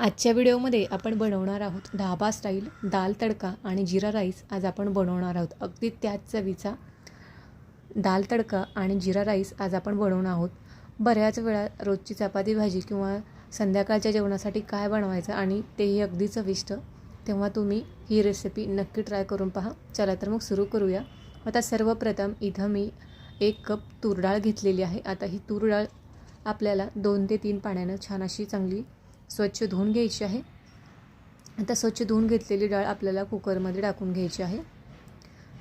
आजच्या व्हिडिओमध्ये आपण बनवणार आहोत ढाबा स्टाईल दाल तडका आणि जिरा राईस. आज आपण बनवणार आहोत अगदी त्याच चवीचा दाल तडका आणि जिरा राईस आज आपण बनवणार आहोत. बऱ्याच वेळा रोजची चपाती भाजी किंवा संध्याकाळच्या जेवणासाठी काय बनवायचं आणि तेही अगदी चविष्ट तेव्हा तुम्ही ही रेसिपी नक्की ट्राय करून पहा. चला तर मग सुरू करूया. आता सर्वप्रथम इथं मी एक कप तूर डाळ घेतलेली आहे. आता ही तूर डाळ आपल्याला दोन ते तीन पाण्यानं छान अशी चांगली स्वच्छ धुवून घ्यायची आहे. आता स्वच्छ धुवून घेतलेली डाळ आपल्याला कुकरमध्ये टाकून घ्यायची आहे.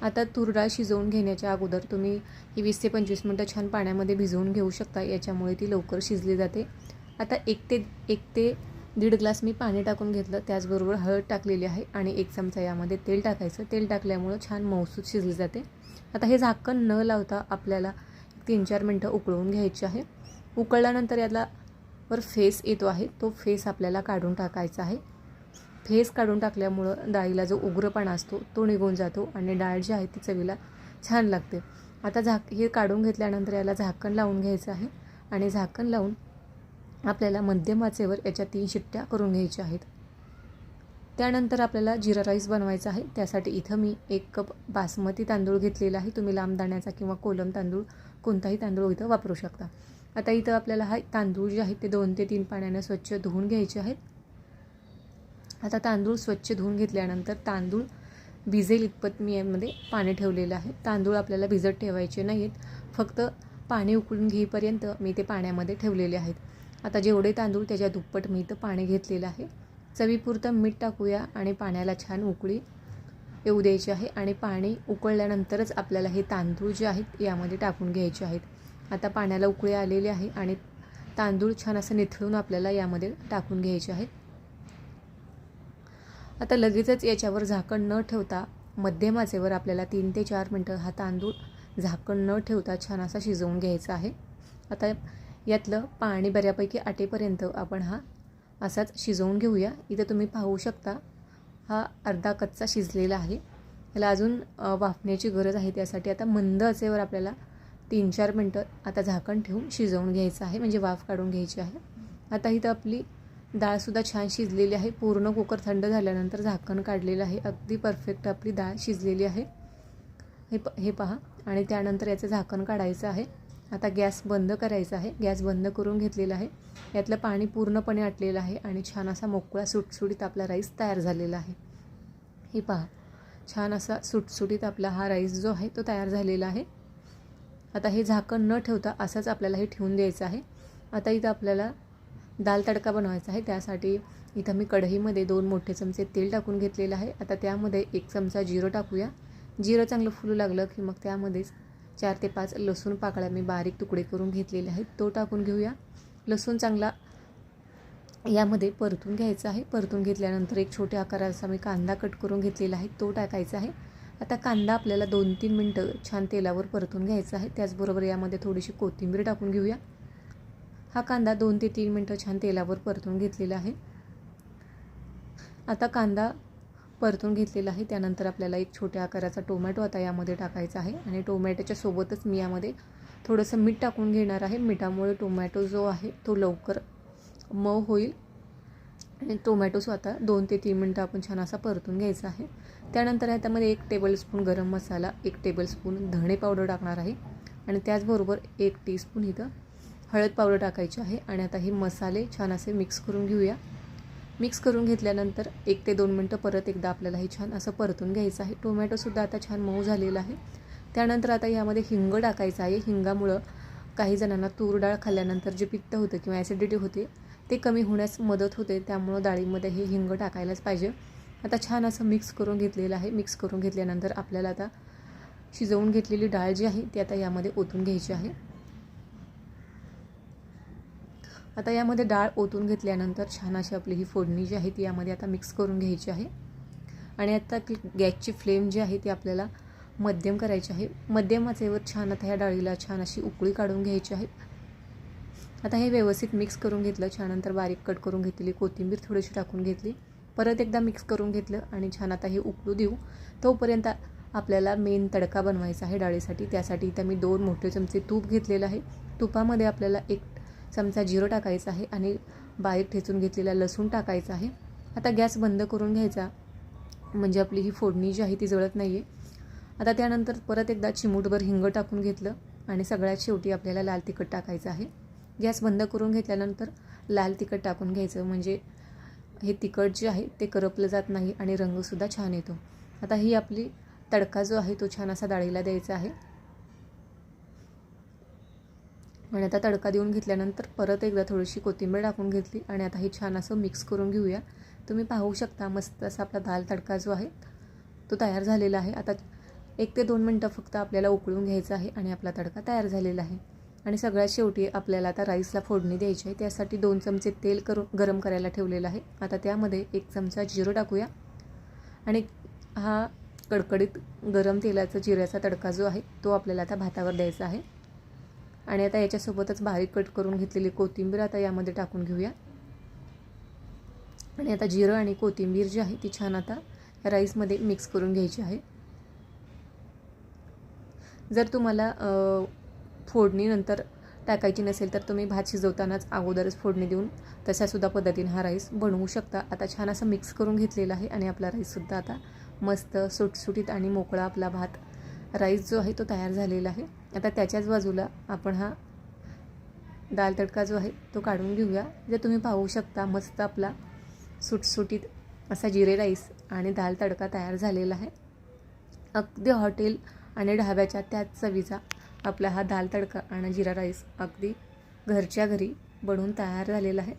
आता तूर डाळ शिजवून घेण्याच्या अगोदर तुम्ही ही वीस ते पंचवीस मिनटं छान पाण्यामध्ये भिजवून घेऊ शकता याच्यामुळे ती लवकर शिजली जाते. आता एक ते एक ते दीड ग्लास मी पाणी टाकून घेतलं त्याचबरोबर हळद टाकलेली आहे आणि एक चमचा यामध्ये तेल टाकायचं. तेल टाकल्यामुळं छान मौसूद शिजली जाते. आता हे झाकण न लावता आपल्याला तीन चार मिनटं उकळवून घ्यायची आहे. उकळल्यानंतर याला वर फेस येतो आहे. तो फेस आपल्याला काढून टाकायचा आहे. फेस काढून टाकल्यामुळं डाळीला जो उग्रपणा असतो तो निघून जातो आणि डाळ जी आहे ती चवीला छान लागते. आता झाक हे काढून घेतल्यानंतर याला झाकण लावून घ्यायचं आहे आणि झाकण लावून आपल्याला मध्यम आचेवर याच्या तीन शिट्ट्या करून घ्यायच्या आहेत. त्यानंतर आपल्याला जिरा राईस बनवायचा आहे. त्यासाठी इथं मी एक कप बासमती तांदूळ घेतलेला आहे. तुम्ही लांब दाण्याचा किंवा कोलम तांदूळ कोणताही तांदूळ इथं वापरू शकता. आता इथं आपल्याला हा तांदूळ जे आहेत ते दोन ते तीन पाण्यानं स्वच्छ धुवून घ्यायचे आहेत. आता तांदूळ स्वच्छ धुवून घेतल्यानंतर तांदूळ भिजेल इतपत मी यामध्ये पाणी ठेवलेलं आहे. तांदूळ आपल्याला भिजत ठेवायचे नाहीत. फक्त पाणी उकळून घेईपर्यंत मी ते पाण्यामध्ये ठेवलेले आहेत. आता जेवढे तांदूळ त्याच्या दुप्पट मी इथं पाणी घेतलेलं आहे. चवीपुरतं मीठ टाकूया आणि पाण्याला छान उकळी येऊ द्यायची आहे आणि पाणी उकळल्यानंतरच आपल्याला हे तांदूळ जे आहेत यामध्ये टाकून घ्यायचे आहेत. आता पाण्याला उकळी आलेली आहे आणि तांदूळ छान असं निथळून आपल्याला यामध्ये टाकून घ्यायचे आहेत. आता लगेचच याच्यावर झाकण न ठेवता मध्यम आचेवर आपल्याला तीन ते चार मिनटं हा तांदूळ झाकण न ठेवता छान असा शिजवून घ्यायचा आहे. आता यातलं पाणी बऱ्यापैकी आटेपर्यंत आपण हा असाच शिजवून घेऊया. इथं तुम्ही पाहू शकता हा अर्धा कच्चा शिजलेला आहे. याला अजून वाफण्याची गरज आहे त्यासाठी आता मंद आचेवर आपल्याला तीन चार मिनटं आता झाकण ठेवून शिजवून घ्यायचं आहे म्हणजे वाफ काढून घ्यायची आहे. आता इथं आपली डाळसुद्धा छान शिजलेली आहे. पूर्ण कुकर थंड झाल्यानंतर झाकण काढलेलं आहे. अगदी परफेक्ट आपली डाळ शिजलेली आहे. हे प हे पहा. आणि त्यानंतर याचं झाकण काढायचं आहे. आता गॅस बंद करायचा आहे. गॅस बंद करून घेतलेला आहे. यातलं पाणी पूर्णपणे आटलेलं आहे आणि छान असा मोकळा सुटसुटीत आपला राईस तयार झालेला आहे. हे पहा. छान असा सुटसुटीत आपला हा राईस जो आहे तो तयार झालेला आहे. आता हे झाकण न ठेवता असंच आपल्याला हे ठेवून द्यायचं आहे. आता इथं आपल्याला दाल तडका बनवायचा आहे. त्यासाठी इथं मी कढईमध्ये दोन मोठे चमचे तेल टाकून घेतलेलं आहे. आता त्यामध्ये एक चमचा जिरं टाकूया. जिरं चांगलं फुलू लागलं की मग त्यामध्येच चार ते पाच लसूण पाकळ्या मी बारीक तुकडे करून घेतलेले आहेत. तो टाकून घेऊया. लसूण चांगला यामध्ये परतून घ्यायचा आहे. परतून घेतल्यानंतर एक छोट्या आकाराचा मी कांदा कट करून घेतलेला आहे. तो टाकायचा आहे. आता कांदा आपल्याला दोन तीन मिनटं छान तेलावर परतून घ्यायचा आहे. त्याचबरोबर यामध्ये थोडीशी कोथिंबीर टाकून घेऊया. हा कांदा दोन ते तीन मिनटं छान तेलावर परतून घेतलेला आहे. आता कांदा परतून घेतलेला आहे. त्यानंतर आपल्याला एक छोट्या आकाराचा टोमॅटो आता यामध्ये टाकायचा आहे. आणि टोमॅटोच्या सोबतच मी यामध्ये थोडंसं मीठ टाकून घेणार आहे. मिठामुळे टोमॅटो जो आहे तो लवकर मऊ होईल. आणि टोमॅटो स्वतः दोन ते तीन मिनटं आपण छान असा परतून घ्यायचा आहे. त्यानंतर ह्याच्यामध्ये एक टेबलस्पून गरम मसाला एक टेबलस्पून धणे पावडर टाकणार आहे. आणि त्याचबरोबर एक टीस्पून इथं हळद पावडर टाकायची आहे. आणि आता हे मसाले छान असे मिक्स करून घेऊया. मिक्स करून घेतल्यानंतर एक ते दोन मिनटं परत एकदा आपल्याला हे छान असं परतून घ्यायचं आहे. टोमॅटोसुद्धा आता छान मऊ झालेला आहे. त्यानंतर आता यामध्ये हिंग टाकायचं आहे. हिंगामुळं काही जणांना तूर डाळ खाल्ल्यानंतर जे पित्त होतं किंवा ॲसिडिटी होते ते कमी होण्यास मदत होते त्यामुळं डाळीमध्ये हे हिंग टाकायलाच पाहिजे. आता छान असं मिक्स करून घेतलेलं आहे. मिक्स करून घेतल्यानंतर आपल्याला आता शिजवून घेतलेली डाळ जी आहे ती आता यामध्ये ओतून घ्यायची आहे. आता यामध्ये डाळ ओतून घेतल्यानंतर छान अशी आपली ही फोडणी जी आहे ती यामध्ये आता मिक्स करून घ्यायची आहे. आणि आता गॅसची फ्लेम जी आहे ती आपल्याला मध्यम करायची आहे. मध्यम आचेवर छान आता ह्या डाळीला छान अशी उकळी काढून घ्यायची आहे. आता हे व्यवस्थित मिक्स करून घेतलं. छानंतर बारीक कट करून घेतलेली कोथिंबीर थोडीशी टाकून घेतली. परत एकदा मिक्स करून घेतलं आणि छान आता हे उकळू देऊ. तोपर्यंत आपल्याला मेन तडका बनवायचा आहे डाळीसाठी. त्यासाठी इथं मी दोन मोठे चमचे तूप घेतलेलं आहे. तुपामध्ये आपल्याला एक चमचा जिरं टाकायचं आहे आणि बारीक ठेचून घेतलेला लसूण टाकायचा आहे. आता गॅस बंद करून घ्यायचा. म्हणजे आपली ही फोडणी जी आहे ती जळत नाही आहे आता त्यानंतर परत एकदा चिमूटभर हिंग टाकून घेतलं आणि सगळ्यात शेवटी आपल्याला लाल तिखट टाकायचं आहे. गॅस बंद करून घेतल्यानंतर लाल तिखट टाकून घ्यायचं. म्हणजे हे तिखट जे आहे ते करपलं जात नाही आणि रंगसुद्धा छान येतो. आता ही आपली तडका जो आहे तो छान असा डाळीला द्यायचा आहे. आणि आता तडका देऊन घेतल्यानंतर परत एकदा थोडीशी कोथिंबीर टाकून घेतली आणि आता हे छान असं मिक्स करून घेऊया. तुम्ही पाहू शकता मस्त असा आपला दाल तडका जो आहे तो तयार झालेला आहे. आता एक ते दोन मिनटं फक्त आपल्याला उकळून घ्यायचं आहे आणि आपला तडका तयार झालेला आहे. आणि सगळ्यात शेवटी आपल्याला आता राईसला फोडणी द्यायची आहे. त्यासाठी दोन चमचे तेल करून गरम करायला ठेवलेलं आहे. आता त्यामध्ये एक चमचा जिरं टाकूया. आणि हा कडकडीत गरम तेलाचा जिऱ्याचा तडका जो आहे तो आपल्याला आता भातावर द्यायचा आहे. आणि आता याच्यासोबतच बारीक कट करून घेतलेली कोथिंबीर आता यामध्ये टाकून घेऊया. आणि आता जिरं आणि कोथिंबीर जी आहे ती छान आता या राईसमध्ये मिक्स करून घ्यायची आहे. जर तुम्हाला फोडणीनंतर टाकायची नसेल तर तुम्ही भात शिजवतानाच अगोदरच फोडणी देऊन तशासुद्धा पद्धतीने हा राईस बनवू शकता. आता छान असं मिक्स करून घेतलेला आहे आणि आपला राईससुद्धा आता मस्त सुटसुटीत आणि मोकळा आपला भात राईस जो आहे तो तयार झालेला आहे. आता त्याच्याच बाजूला आपण हा दाल तडका जो आहे तो काढून घेऊया. जे तुम्ही पाहू शकता मस्त आपला सुटसुटीत असा जिरे राईस आणि दाल तडका तयार झालेला आहे. अगदी हॉटेल आणि ढाब्याच्या त्याच चवीचा आपला हा दाल तडका आणि जिरा राईस अगदी घरच्या घरी बनवून तयार झालेला आहे.